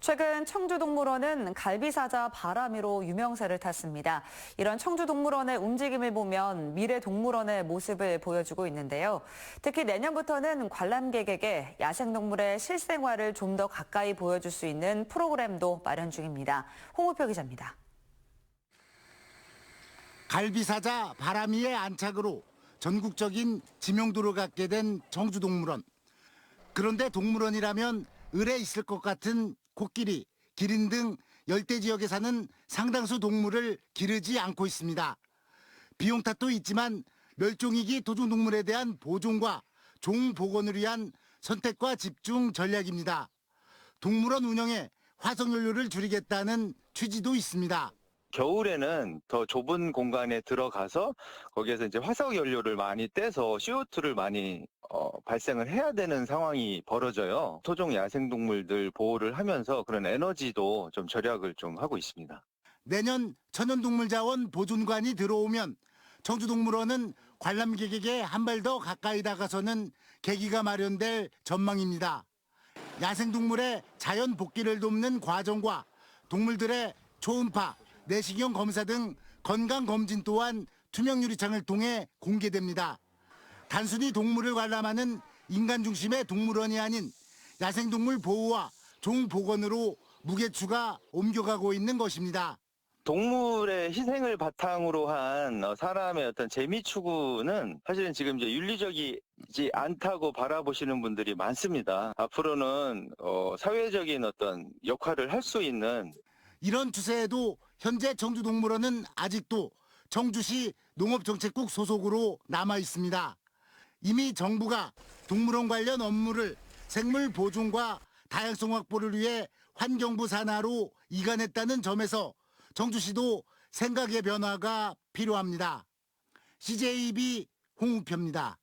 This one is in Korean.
최근 청주동물원은 갈비사자 바람이로 유명세를 탔습니다. 이런 청주동물원의 움직임을 보면 미래 동물원의 모습을 보여주고 있는데요. 특히 내년부터는 관람객에게 야생동물의 실생활을 좀 더 가까이 보여줄 수 있는 프로그램도 마련 중입니다. 홍우표 기자입니다. 갈비사자 바람이의 안착으로 전국적인 지명도를 갖게 된 청주동물원. 그런데 동물원이라면 을에 있을 것 같은 코끼리, 기린 등 열대 지역에 사는 상당수 동물을 기르지 않고 있습니다. 비용 탓도 있지만 멸종위기 토종동물에 대한 보존과 종 복원을 위한 선택과 집중 전략입니다. 동물원 운영에 화석연료를 줄이겠다는 취지도 있습니다. 겨울에는 더 좁은 공간에 들어가서 거기에서 이제 화석 연료를 많이 떼서 CO2를 많이 어, 발생을 해야 되는 상황이 벌어져요. 토종 야생동물들 보호를 하면서 그런 에너지도 좀 절약을 좀 하고 있습니다. 내년 천연동물자원 보존관이 들어오면 청주동물원은 관람객에게 한 발 더 가까이 다가서는 계기가 마련될 전망입니다. 야생동물의 자연 복귀를 돕는 과정과 동물들의 초음파, 내시경 검사 등 건강 검진 또한 투명 유리창을 통해 공개됩니다. 단순히 동물을 관람하는 인간 중심의 동물원이 아닌 야생동물 보호와 종 복원으로 무게추가 옮겨가고 있는 것입니다. 동물의 희생을 바탕으로 한 어, 사람의 어떤 재미 추구는 사실은 지금 이제 윤리적이지 않다고 바라보시는 분들이 많습니다. 앞으로는 어, 사회적인 어떤 역할을 할 수 있는 이런 추세에도 현재 청주동물원은 아직도 청주시 농업정책국 소속으로 남아 있습니다. 이미 정부가 동물원 관련 업무를 생물 보존과 다양성 확보를 위해 환경부 산하로 이관했다는 점에서 청주시도 생각의 변화가 필요합니다. CJB 홍우표입니다.